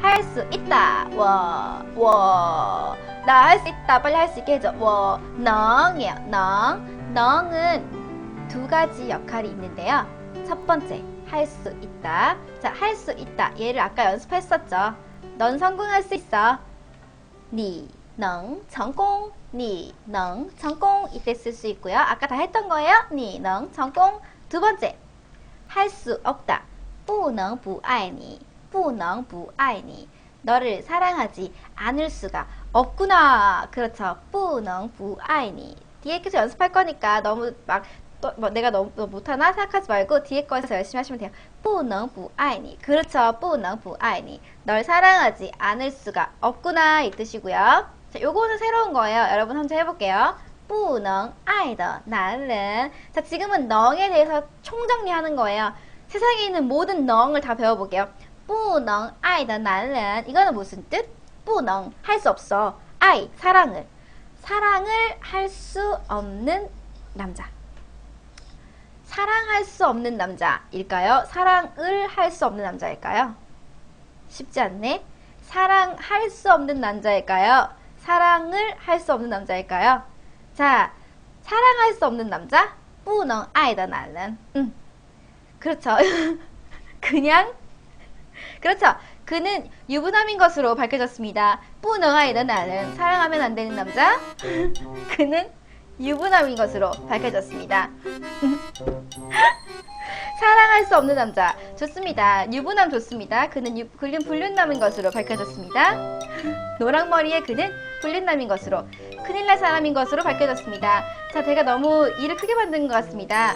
할 수 있다. 我我 나 할 수 있다. 빨리 할 수 있게 해줘. 我能이에요. 能 능은 두 가지 역할이 있는데요. 첫 번째 할 수 있다. 자, 할 수 있다. 얘를 아까 연습했었죠. 넌 성공할 수 있어. 你能成功你能成功 이때 쓸 수 있고요. 아까 다 했던 거예요. 你能成功 두 번째 할 수 없다. 不能不爱你 不能不爱你 너를 사랑하지 않을 수가 없구나. 그렇죠. 不能不爱你 뒤에 계속 연습할 거니까 너무 막 또, 뭐 내가 너무 너 못하나 생각하지 말고 뒤에 거에서 열심히 하시면 돼요. 不能不爱你 그렇죠. 不能不爱你널 사랑하지 않을 수가 없구나 이 뜻이고요. 자, 요거는 새로운 거예요. 여러분 한번 해볼게요. 不能爱的男人 자, 지금은 넝에 대해서 총정리하는 거예요. 세상에 있는 모든 넝을 다 배워볼게요. 뿌넝 아이다 나는 이거는 무슨 뜻? 뿌넝 할수 없어 아이 사랑을 사랑을 할 수 없는 남자 사랑할 수 없는 남자일까요? 사랑을 할 수 없는 남자일까요? 쉽지 않네 사랑할 수 없는 남자일까요? 사랑을 할 수 없는 남자일까요? 자, 사랑할 수 없는 남자? 뿌넝 아이다 나는 응. 그렇죠. 그냥 그렇죠. 그는 유부남인 것으로 밝혀졌습니다. 뿌너아이는 나는 사랑하면 안 되는 남자. 그는 유부남인 것으로 밝혀졌습니다. 사랑할 수 없는 남자 좋습니다. 유부남 좋습니다. 그는 유, 불륜남인 것으로 밝혀졌습니다. 노랑머리의 그는 불륜남인 것으로 큰일 날 사람인 것으로 밝혀졌습니다. 자, 제가 너무 일을 크게 만든 것 같습니다.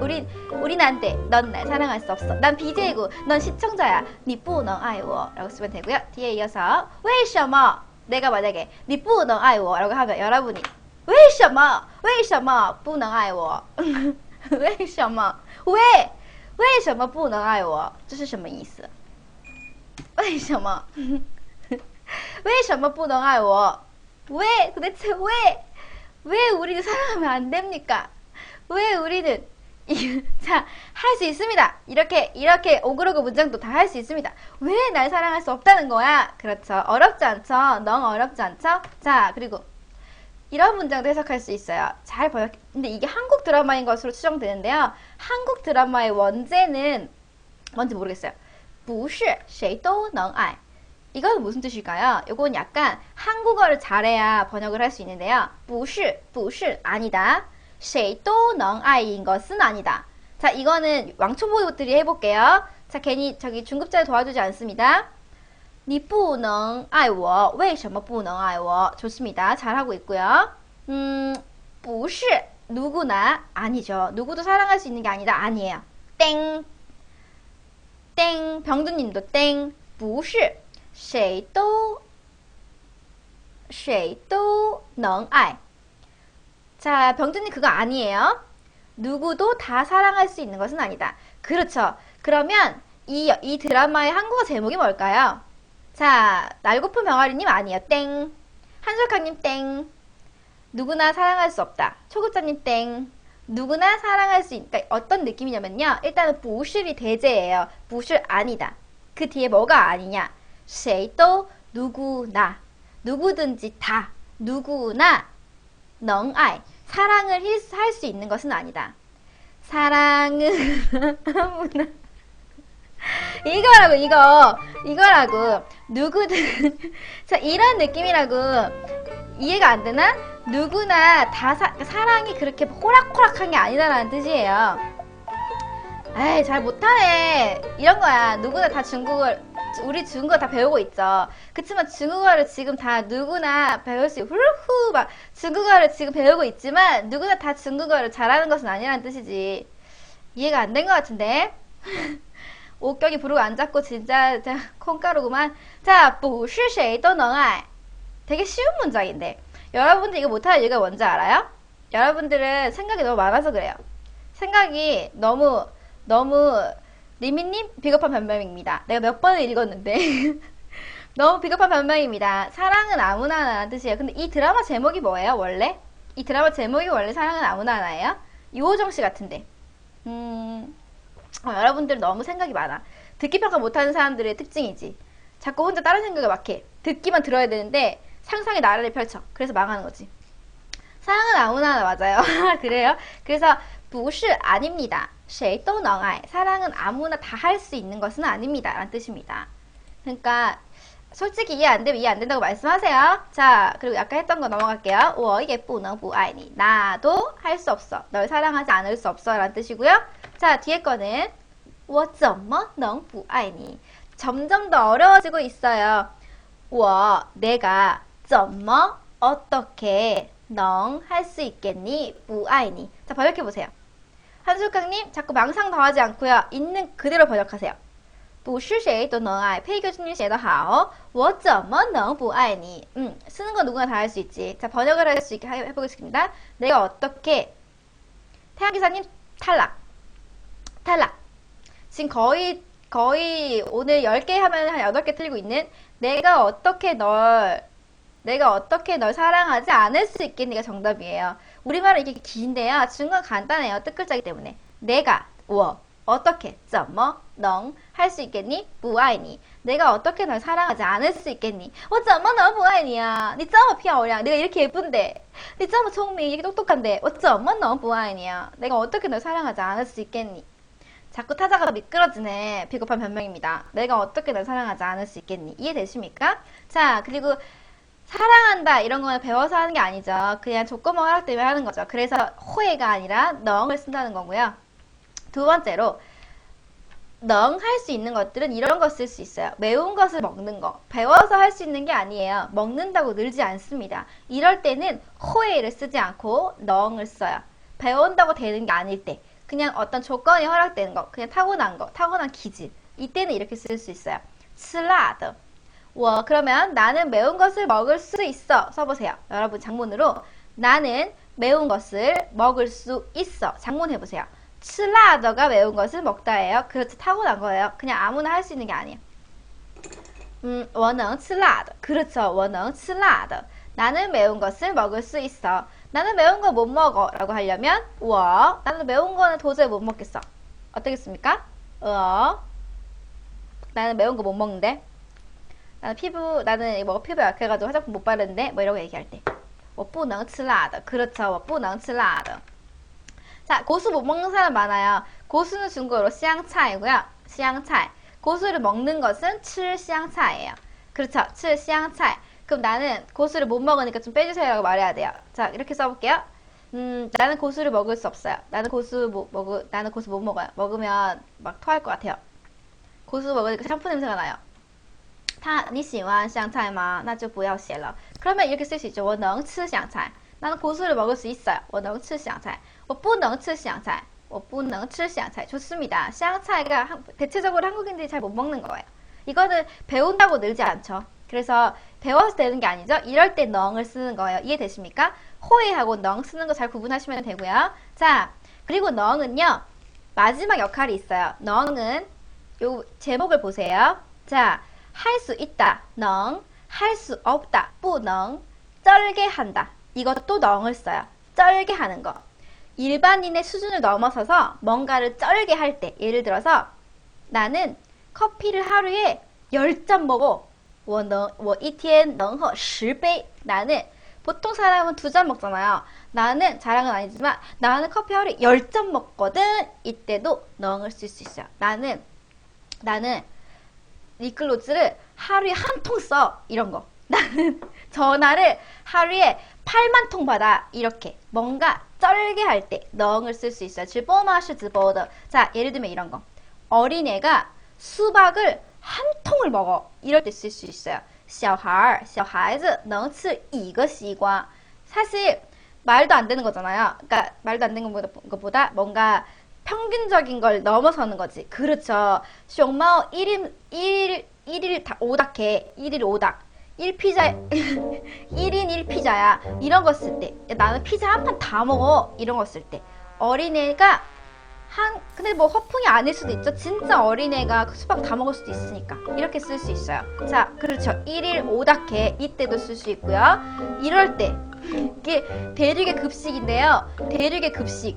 우린 우린 안 돼. 넌 날 사랑할 수 없어. 난 BJ고 넌 시청자야. 你不能爱我 라고 쓰면 되고요. 뒤에 이어서 为什么 내가 만약에 你不能爱我 라고 하면 여러분이 为什么为什么不能爱我为什么为为什么不能爱我这是什么意思为什么为什么不能爱我왜 도대체 왜 왜 우리는 사랑하면 안 됩니까? 왜 우리는 자, 할 수 있습니다. 이렇게, 이렇게 오그러그 문장도 다 할 수 있습니다. 왜 날 사랑할 수 없다는 거야? 그렇죠. 어렵지 않죠? 너무 어렵지 않죠? 자, 그리고 이런 문장도 해석할 수 있어요. 잘 번역, 근데 이게 한국 드라마인 것으로 추정되는데요. 한국 드라마의 원제는 뭔지 모르겠어요. 不是谁都能爱. 이건 무슨 뜻일까요? 이건 약간 한국어를 잘해야 번역을 할 수 있는데요. 不是,不是 아니다. 谁都能爱인 것은 아니다. 자, 이거는 왕초보들이 해볼게요. 자, 괜히 저기 중급자를 도와주지 않습니다. 你不能爱我为什么不能爱我 좋습니다. 잘하고 있고요. 음, 不是 누구나 아니죠. 누구도 사랑할 수 있는 게 아니다. 아니에요. 땡. 땡. 병두님도 땡. 不是谁都谁都能爱 자, 병준님 그거 아니에요. 누구도 다 사랑할 수 있는 것은 아니다. 그렇죠. 그러면 이, 이 드라마의 한국어 제목이 뭘까요? 자, 날고픈 병아리님 아니에요. 땡. 한솔카님 땡. 누구나 사랑할 수 없다. 초급자님 땡. 누구나 사랑할 수 있다. 그러니까 어떤 느낌이냐면요. 일단은 부실이 대제예요. 부실 아니다. 그 뒤에 뭐가 아니냐? 谁都 누구나 누구든지 다 누구나 能爱 사랑을 할 수 있는 것은 아니다. 사랑은 아무나. 이거라고 이거. 이거라고. 누구든. 자 이런 느낌이라고. 이해가 안 되나? 누구나 다 사, 사랑이 그렇게 호락호락한 게 아니다라는 뜻이에요. 에이 잘 못하네. 이런 거야. 누구나 다 중국어를 우리 중국어 다 배우고 있죠 그치만 중국어를 지금 다 누구나 배울 수 후루후 막 중국어를 지금 배우고 있지만 누구나 다 중국어를 잘하는 것은 아니라는 뜻이지 이해가 안 된 것 같은데 옷격이 부르고 앉았고 진짜 자, 콩가루구만 자 不是谁都能爱 되게 쉬운 문장인데 여러분들 이거 못하는 이유가 뭔지 알아요? 여러분들은 생각이 너무 많아서 그래요. 생각이 너무 너무 리미님 비겁한 변명입니다. 내가 몇 번을 읽었는데 너무 비겁한 변명입니다. 사랑은 아무나 하나라는 뜻이에요. 근데 이 드라마 제목이 뭐예요? 원래? 이 드라마 제목이 원래 사랑은 아무나 하나예요? 이호정 씨 같은데. 음, 어, 여러분들 너무 생각이 많아. 듣기 평가 못하는 사람들의 특징이지. 자꾸 혼자 다른 생각을 막 해. 듣기만 들어야 되는데 상상의 나래를 펼쳐. 그래서 망하는 거지. 사랑은 아무나 하나 맞아요. 그래요? 그래서 不是 아닙니다. 谁都能爱. 사랑은 아무나 다 할 수 있는 것은 아닙니다. 라는 뜻입니다. 그러니까 솔직히 이해 안 되면 이해 안 된다고 말씀하세요. 자, 그리고 아까 했던 거 넘어갈게요. 我也不能不爱你. 나도 할 수 없어. 널 사랑하지 않을 수 없어. 라는 뜻이고요. 자, 뒤에 거는 我怎么能不爱你? 점점 더 어려워지고 있어요. 我 내가 怎么 어떻게 넌 할 수 있겠니? 不爱你. 자, 번역해 보세요. 한술강님 자꾸 망상 더하지 않고요. 있는 그대로 번역하세요. 不是谁都能爱. 페이 교수님 写得好.我怎么能不爱你? 음, 쓰는 건 누구나 다 할 수 있지. 자, 번역을 할 수 있게 해- 해보겠습니다. 내가 어떻게 태양기사님 탈락. 탈락. 지금 거의 거의 오늘 10개 하면 한 8개 틀리고 있는 내가 어떻게 널 내가 어떻게 널 사랑하지 않을 수 있겠니가 정답이에요. 우리말은 이게 긴데요. 중간 간단해요. 뜻글자기 때문에. 내가, 워, 어떻게, 점, 뭐, 넌, 할 수 있겠니? 무아이니. 내가 어떻게 널 사랑하지 않을 수 있겠니? 어, 점, 뭐, 너, 무아이니야. 니 점, 뭐, 피아오량. 내가 이렇게 예쁜데. 니 점, 뭐, 총미. 이렇게 똑똑한데. 어, 점, 뭐, 너, 무아이니야. 내가 어떻게 널 사랑하지 않을 수 있겠니? 자꾸 타자가 미끄러지네. 비겁한 변명입니다. 내가 어떻게 널 사랑하지 않을 수 있겠니? 이해되십니까? 자, 그리고 사랑한다 이런 거는 배워서 하는 게 아니죠. 그냥 조건만 허락되면 하는 거죠. 그래서 호해가 아니라 넝을 쓴다는 거고요. 두 번째로 넝 할 수 있는 것들은 이런 거 쓸 수 있어요. 매운 것을 먹는 거. 배워서 할 수 있는 게 아니에요. 먹는다고 늘지 않습니다. 이럴 때는 호해를 쓰지 않고 넝을 써요. 배운다고 되는 게 아닐 때. 그냥 어떤 조건이 허락되는 거. 그냥 타고난 거. 타고난 기질. 이때는 이렇게 쓸 수 있어요. 슬라드. 우와, 그러면 나는 매운 것을 먹을 수 있어. 써보세요. 여러분 장문으로 나는 매운 것을 먹을 수 있어. 장문 해보세요. 칠라더가 매운 것을 먹다예요. 그렇지 타고난 거예요. 그냥 아무나 할 수 있는 게 아니에요. 음, 원어 칠라더. 그렇죠. 원어 칠라더. 나는 매운 것을 먹을 수 있어. 나는 매운 거 못 먹어. 라고 하려면, 우어. 나는 매운 거는 도저히 못 먹겠어. 어떻겠습니까? 어. 나는 매운 거 못 먹는데. 나는 피부 나는 뭐 피부 약해가지고 화장품 못 바르는데 뭐 이런 거 얘기할 때. 我不能吃辣的. 그렇죠. 我不能吃辣的. 자, 고수 못 먹는 사람 많아요. 고수는 중국어로 시향차이고요. 시향차이. 고수를 먹는 것은 吃香菜예요 그렇죠. 吃香菜. 그럼 나는 고수를 못 먹으니까 좀 빼주세요라고 말해야 돼요. 자, 이렇게 써볼게요. 음, 나는 고수를 먹을 수 없어요. 나는 고수 못 먹을, 나는 고수 못 먹어요. 먹으면 막 토할 것 같아요. 고수 먹으니까 샴푸 냄새가 나요. 他你喜欢香菜吗?那就不要写了. 그러면 이렇게 쓸 수 있죠. 我能吃香菜. 나는 고수를 먹을 수 있어요. 我能吃香菜.我不能吃香菜.我不能吃香菜. 좋습니다. 香菜가 한- 대체적으로 한국인들이 잘 못 먹는 거예요. 이거는 배운다고 늘지 않죠. 그래서 배워서 되는 게 아니죠. 이럴 때 넝을 쓰는 거예요. 이해되십니까? 호의하고 넝 쓰는 거 잘 구분하시면 되고요. 자, 그리고 넝은요. 마지막 역할이 있어요. 넝은 요 제목을 보세요. 자, 할 수 있다. 넝. 할 수 없다. 不能. 쩔게 한다. 이것도 넝을 써요. 쩔게 하는 거. 일반인의 수준을 넘어서서 뭔가를 쩔게 할 때, 예를 들어서 나는 커피를 하루에 10잔 먹어. 我能我一天能喝10杯. 나는 보통 사람은 두 잔 먹잖아요. 나는 자랑은 아니지만 나는 커피 하루에 10잔 먹거든. 이때도 넝을 쓸 수 있어요. 나는 나는 리클로즈를 하루에 한 통 써. 이런 거. 나는 전화를 하루에 8만 통 받아. 이렇게. 뭔가 쩔게 할 때 넝을 쓸 수 있어요. 즈보마시 즈보더. 자, 예를 들면 이런 거. 어린애가 수박을 한 통을 먹어. 이럴 때 쓸 수 있어요. 小孩,小孩子能吃一个西瓜. 사실 말도 안 되는 거잖아요. 그러니까 말도 안 되는 것보다, 것보다 뭔가 평균적인 걸 넘어서는 거지. 그렇죠. 쇼마오 1일 1일 1일 다 오닥해. 1일 오닥. 1피자 1인 1피자야. 이런 거 쓸 때. 나는 피자 한 판 다 먹어. 이런 거 쓸 때. 어린애가 한 근데 뭐 허풍이 아닐 수도 있죠. 진짜 어린애가 그 수박 다 먹을 수도 있으니까. 이렇게 쓸 수 있어요. 자 그렇죠. 1일 오닥해. 이때도 쓸 수 있고요. 이럴 때 이게 대륙의 급식인데요. 대륙의 급식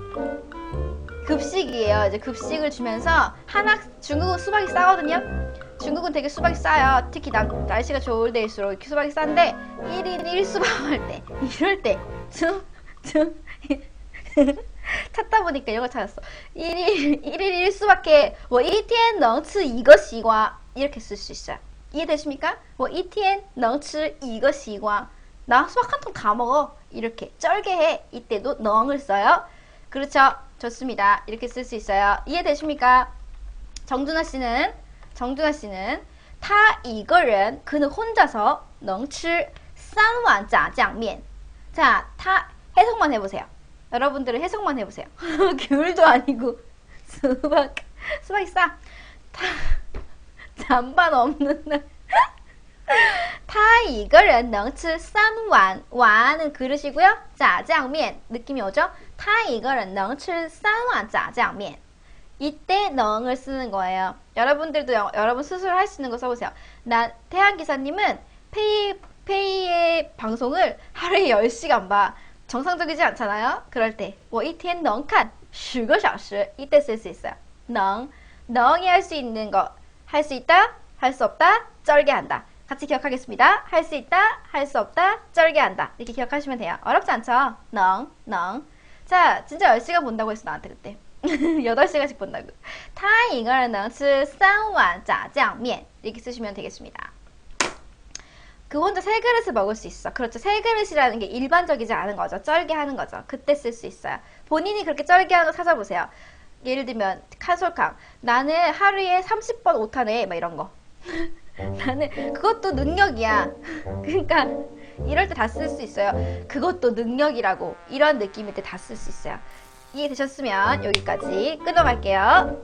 급식이에요 이제 급식을 주면서 한학 중국은 수박이 싸거든요 중국은 되게 수박이 싸요. 특히 남, 날씨가 좋을 때일수록 이렇게 수박이 싼데 1인 1수박 할 때 이럴 때 좀, 좀 찾다 보니까 이거 찾았어. 1인 1인 1수박에 뭐 이天能吃一个西瓜 이렇게 쓸 수 있어요. 이해되십니까? 뭐 이天能吃一个西瓜나 수박 한 통 다 먹어. 이렇게 쩔게해. 이때도 넝을 써요. 그렇죠. 좋습니다. 이렇게 쓸 수 있어요. 이해되십니까? 정준하 씨는 정준하 씨는 타 이거는 그는 혼자서 넝칠 싼완짜장면 자, 타 해석만 해보세요. 여러분들은 해석만 해보세요. 귤도 아니고 수박 수박이 싸. 다, 잔반 없는 날 他一个人能吃三碗 碗은 그릇이고요. 炸酱面 느낌이 오죠? 他一个人能吃三碗炸酱面. 이때 넝을 쓰는 거예요. 여러분들도 여, 여러분 스스로 할 수 있는 거 써보세요. 나 태양 기사님은 페이 페이의 방송을 하루에 10시간 봐. 정상적이지 않잖아요. 그럴 때, 我一天能看10个小时 이때 쓸 수 있어요. 능, 넝이 할 수 있는 거, 할 수 있다, 할 수 없다, 쩔게 한다. 같이 기억하겠습니다. 할 수 있다, 할 수 없다, 쩔게 한다. 이렇게 기억하시면 돼요. 어렵지 않죠? 능, 능. 자, 진짜 10시간 본다고 했어, 나한테 그때. 8시간씩 본다고. 他一个人能吃三碗炸酱面 이렇게 쓰시면 되겠습니다. 그 혼자 세 그릇을 먹을 수 있어. 그렇죠. 세 그릇이라는 게 일반적이지 않은 거죠. 쩔게 하는 거죠. 그때 쓸 수 있어요. 본인이 그렇게 쩔게 하는 거 찾아보세요. 예를 들면 칸솔캉 나는 하루에 30번 오타네 막 이런 거. 나는 그것도 능력이야. 그러니까 이럴 때 다 쓸 수 있어요. 그것도 능력이라고 이런 느낌일 때 다 쓸 수 있어요. 이해되셨으면 여기까지 끊어갈게요.